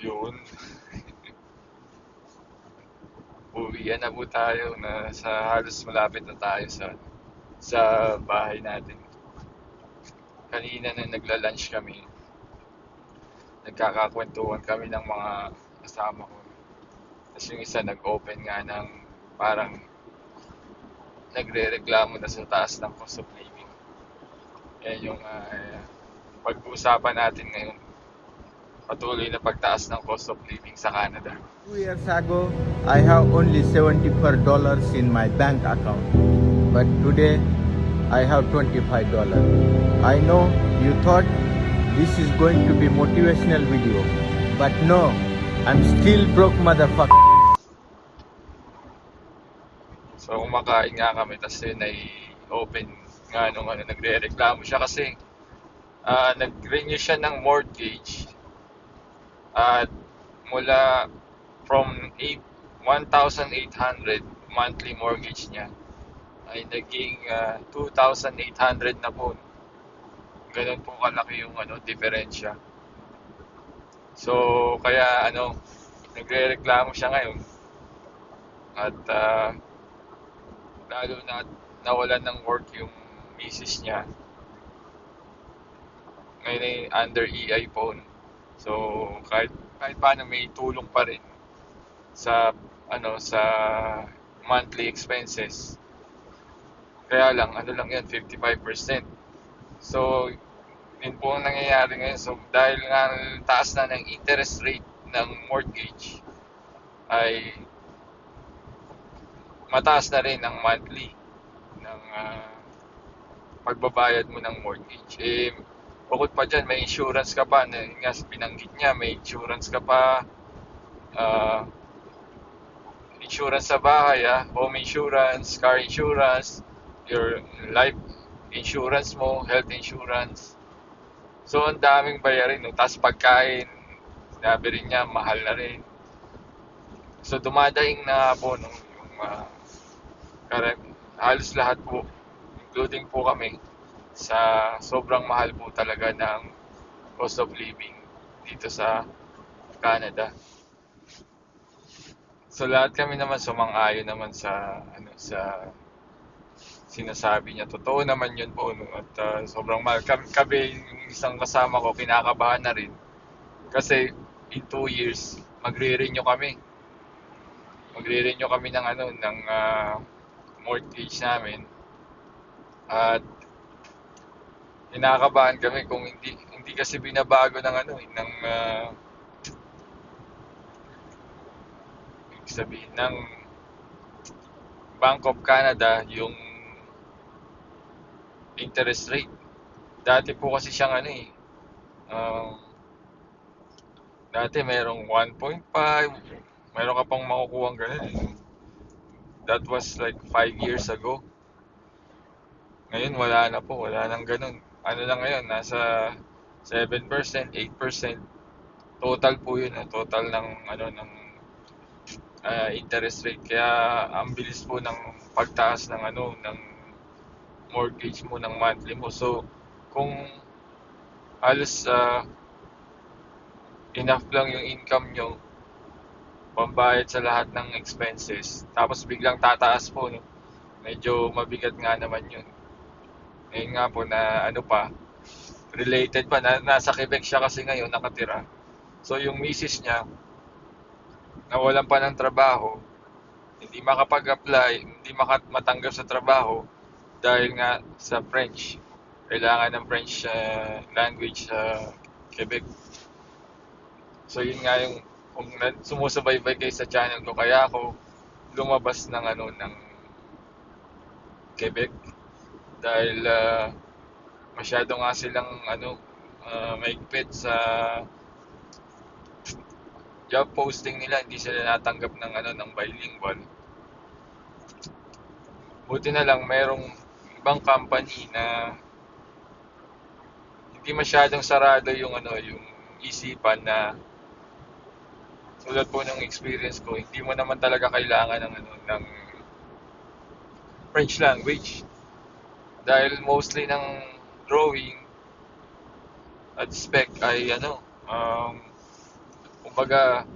Yun. Uwian na po tayo na sa halos malapit na tayo sa sa bahay natin. Kanina na nagla-lunch kami, nagkakakwentuhan kami ng mga kasama ko. Tapos yung isa nag-open nga ng parang nagre-reklamo na sa taas ng cost of living. Yan yung uh, pag-uusapan natin ngayon. Patuloy na pagtaas ng cost of living sa Canada. Two years ago, I have only $74 in my bank account. But today, I have $25. I know you thought this is going to be motivational video. But no, I'm still broke motherfucker. So kumakain nga kami tapos yun ay open nga nung ano, nagre-reklamo siya kasi ah, nag-renew siya ng mortgage at mula from 8 1,800 monthly mortgage niya ay naging ah, 2,800 na po. Ganun po kalaki yung ano, diferensya. So, kaya ano, nagre-reklamo siya ngayon. At ah, lalo na nawalan ng work yung misis niya. Ngayon ay under EI phone. So, kahit kahit paano may tulong pa rin sa ano sa monthly expenses. Kaya lang, ano lang yan, 55%. So, yun po ang nangyayari ngayon. So, dahil nga taas na ng interest rate ng mortgage, ay mataas na rin ang monthly ng ah, pagbabayad mo ng mortgage. Eh, bukod pa dyan, may insurance ka pa. Na, nga, binanggit niya, may insurance ka pa. ah, insurance sa bahay, ah, home insurance, car insurance, your life insurance mo, health insurance. So, ang daming bayarin. No? Tapos pagkain, sinabi rin niya, mahal na rin. So, dumadaing na po nung yung ah, Correct. Halos lahat po, including po kami, sa sobrang mahal po talaga ng cost of living dito sa Canada. So lahat kami naman sumang-ayon naman sa ano sa sinasabi niya. Totoo naman yun po no? at ah, sobrang mahal. Kami, kami, yung isang kasama ko, kinakabahan na rin. Kasi in two years, magre-renew kami. Magre-renew kami ng ano, ng ah, mortgage namin at kinakabahan kami kung hindi hindi kasi binabago ng ano eh, ng uh, sabihin ng Bank of Canada yung interest rate dati po kasi siyang ano eh um, dati merong 1.5 meron ka pang makukuha ganun eh. That was like 5 years ago. Ngayon wala na po, wala nang ganun. Ano lang ngayon, nasa 7%, 8%. Total po yun, ah, total ng ano ng ah, interest rate. Kaya ang bilis po ng pagtaas ng ano ng mortgage mo ng monthly mo. So kung halos ah, enough lang yung income nyo pambayad sa lahat ng expenses. Tapos biglang tataas po, no? Medyo mabigat nga naman yun. Ngayon nga po na ano pa, related pa, na, nasa Quebec siya kasi ngayon nakatira. So yung misis niya, nawalan pa ng trabaho, hindi makapag-apply, hindi matanggap sa trabaho dahil nga sa French. Kailangan ng French uh, language sa Quebec. So yun nga yung kung sumusubaybay kayo sa channel ko kaya ako lumabas ng ano ng Quebec dahil ah, masyado nga silang ano uh, maigpit sa job posting nila hindi sila natanggap ng ano ng bilingual buti na lang merong ibang company na hindi masyadong sarado yung ano yung isipan na tulad po ng experience ko, hindi mo naman talaga kailangan ng ano ng French language. Dahil mostly ng drawing at spec ay ano, um, kumbaga,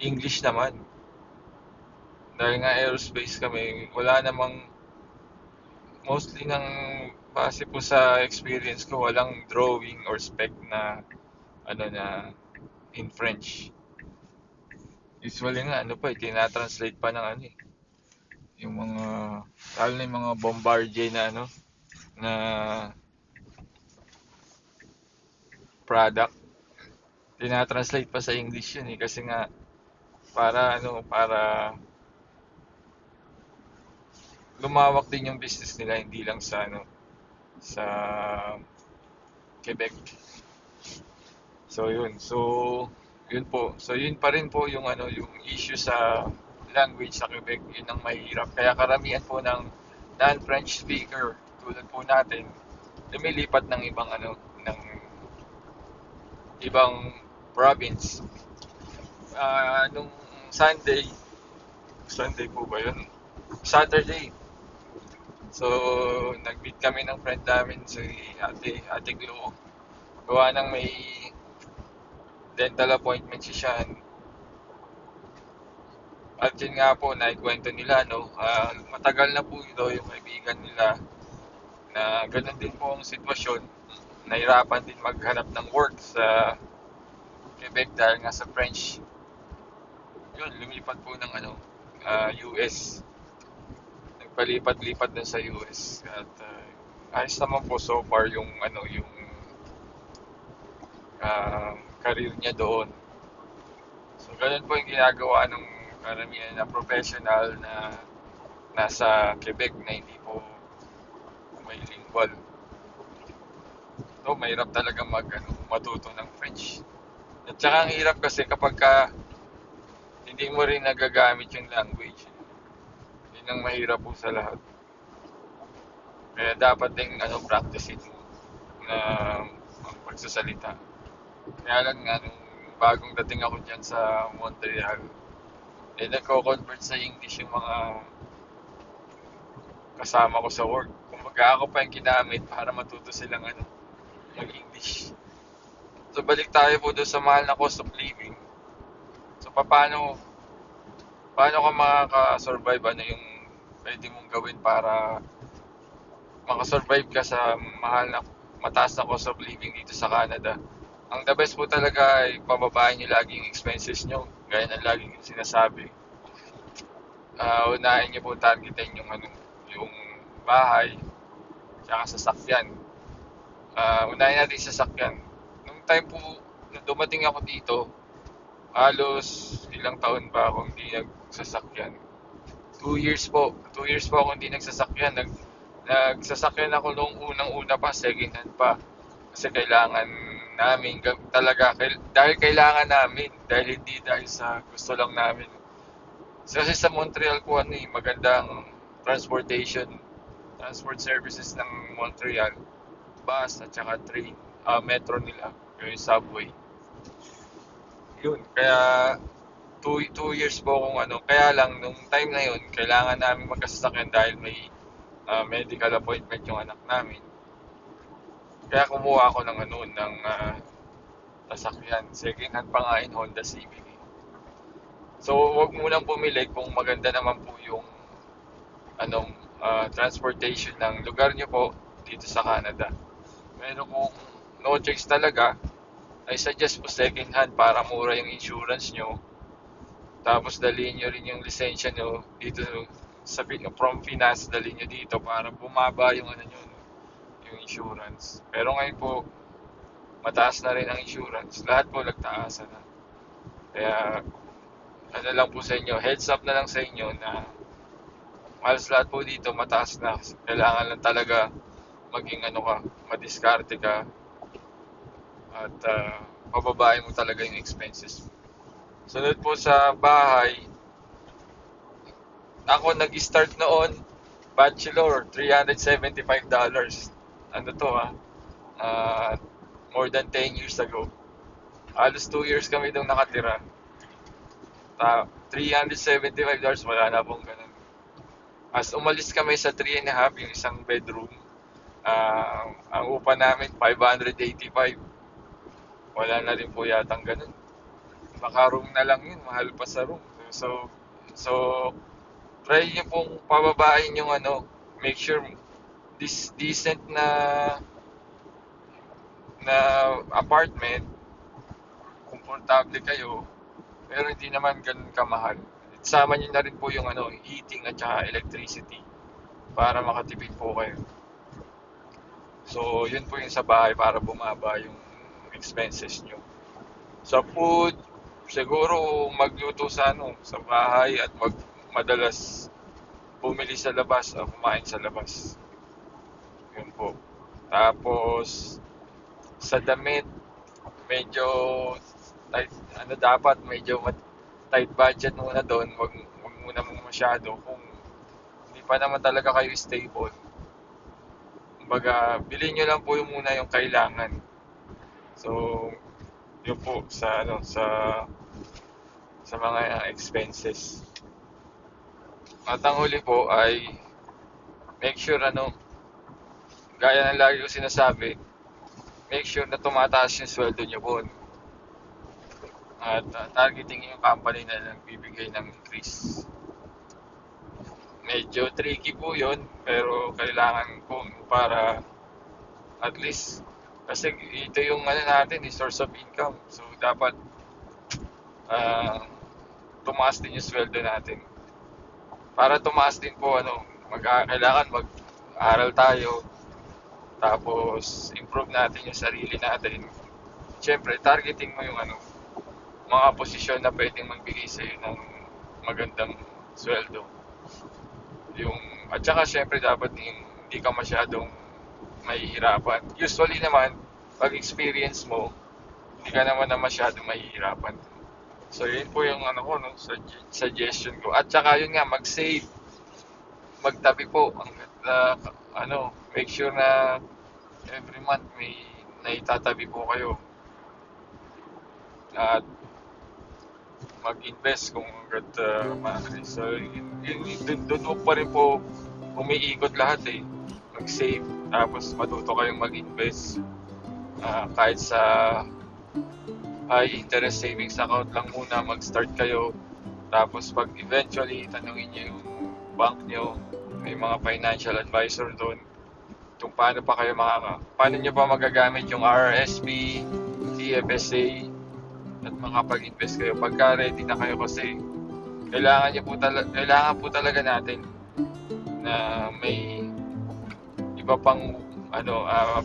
English naman. Dahil nga aerospace kami, wala namang, mostly ng base po sa experience ko, walang drawing or spec na, ano na, in French. Usually nga, ano pa, eh, tinatranslate pa ng ano eh. Yung mga, lalo na yung mga bombardier na ano, na product. Tinatranslate pa sa English yun eh. Kasi nga, para ano, para lumawak din yung business nila, hindi lang sa ano, sa Quebec. So yun. So yun po. So yun pa rin po yung ano, yung issue sa language sa Quebec, yun ang mahirap. Kaya karamihan po ng non-French speaker tulad po natin, lumilipat ng ibang ano, ng ibang province. Ah, nung Sunday, Sunday po ba yun? Saturday. So, nag-meet kami ng friend namin si Ate, Ate Glo. Gawa ng may dental appointment si Sean. At yun nga po, naikwento nila, no, ah, matagal na po ito yung kaibigan nila na ganun din po ang sitwasyon. Nahirapan din maghanap ng work sa Quebec dahil nga sa French. Yun, lumipat po ng ano, ah, US. Nagpalipat-lipat din sa US. At ah, ayos naman po so far yung ano, yung ah, career niya doon. So, ganun po yung ginagawa ng karamihan na professional na nasa Quebec na hindi po bilingual. So, mahirap talaga mag, ano, matuto ng French. At saka ang hirap kasi kapag ka hindi mo rin nagagamit yung language. Yun ang mahirap po sa lahat. Kaya dapat din ano, practicein mo na ang pagsasalita. Kaya lang nga, nung bagong dating ako dyan sa Montreal, eh, nagko-convert sa English yung mga kasama ko sa work. Kumbaga ako pa yung ginamit para matuto silang ano, mag-English. So balik tayo po doon sa mahal na cost of living. So paano paano ka makaka-survive ano yung pwede mong gawin para makasurvive ka sa mahal na mataas na cost of living dito sa Canada. Ang the best po talaga ay pababain nyo lagi yung expenses nyo. Gaya ng laging sinasabi. Ah, unahin nyo po targetin yung ano, yung bahay, tsaka sasakyan. Ah, unahin natin yung sasakyan. Nung time po, nung dumating ako dito, halos ilang taon ba ako hindi nagsasakyan. Two years po. Two years po ako hindi nagsasakyan. Nag, nagsasakyan ako noong unang-una pa, second hand pa. Kasi kailangan namin ga- talaga, dahil kailangan namin, dahil hindi dahil sa gusto lang namin. Kasi sa Montreal po, ano eh, magandang transportation, transport services ng Montreal, bus at saka train, ah, metro nila, yung subway. Yun, kaya two, two years po kung ano, kaya lang nung time na yun, kailangan namin magkasasakyan dahil may ah, medical appointment yung anak namin. Kaya kumuha ako ng ano, ng ah, sasakyan. Second hand pa nga Honda Civic. So, wag mo lang pumili kung maganda naman po yung anong ah, transportation ng lugar nyo po dito sa Canada. Pero kung no choice talaga, I suggest po second hand para mura yung insurance nyo. Tapos dalhin nyo rin yung lisensya nyo dito sa from Pinas, dalhin nyo dito para bumaba yung ano nyo, yung insurance. Pero ngayon po, mataas na rin ang insurance. Lahat po nagtaasan na. Kaya, ano lang po sa inyo, heads up na lang sa inyo na halos lahat po dito mataas na. Kailangan lang talaga maging ano ka, madiskarte ka at uh, pababain mo talaga yung expenses. Sunod po sa bahay, ako nag-start noon, bachelor, $375. Ano to? Ah, more than 10 years ago. Halos 2 years kami doon nakatira. Ta $375, wala na pong ganun. As umalis kami sa 3 and a half, yung isang bedroom, ah, ang upa namin, 585. wala na rin po yatang ganun. Baka room na lang yun, mahal pa sa room. So, so, try nyo pong pababain yung ano, make sure this decent na na apartment, komportable kayo, pero hindi naman ganun kamahal. Sama nyo na rin po yung ano, heating at saka electricity para makatipid po kayo. So, yun po yung sa bahay para bumaba yung expenses nyo. Sa food, siguro magluto sa ano, sa bahay at wag madalas bumili sa labas o kumain sa labas. Po. Tapos, sa damit, medyo tight, ano dapat, medyo tight budget muna doon. Wag, wag muna mong masyado kung hindi pa naman talaga kayo stable. Kumbaga, bilhin nyo lang po yung muna yung kailangan. So, yun po sa ano sa sa mga expenses. At ang huli po ay make sure ano gaya ng lagi ko sinasabi, make sure na tumataas yung sweldo nyo po. At uh, targeting yung company na nagbibigay ng increase. Medyo tricky po yun, pero kailangan po para at least kasi ito yung ano natin, eh, source of income. So dapat ah tumaas din yung sweldo natin. Para tumaas din po ano, mag kailangan mag-aral tayo tapos improve natin yung sarili natin. Siyempre, targeting mo yung ano, mga posisyon na pwedeng magbigay sa iyo ng magandang sweldo. Yung at saka siyempre dapat hindi ka masyadong mahihirapan. Usually naman, pag experience mo, hindi ka naman na masyadong mahihirapan. So, yun po yung ano ko, no, sug- suggestion ko. At saka yun nga, mag-save. Magtabi po. Ang, uh, ano, make sure na every month may naitatabi po kayo. At mag-invest kung hanggat uh, maaari. So, dun po pa rin po umiikot lahat eh. Mag-save, tapos matuto kayong mag-invest. Ah, kahit sa high interest savings account lang muna mag-start kayo. Tapos pag eventually tanungin niyo yung bank niyo, may mga financial advisor doon. Kung paano pa kayo makaka paano niyo pa magagamit yung RRSP, TFSA at makapag-invest kayo. Pagka ready na kayo kasi kailangan niyo po talaga kailangan po talaga natin na may iba pang ano ah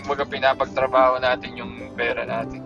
kumbaga pinapagtrabaho natin yung pera natin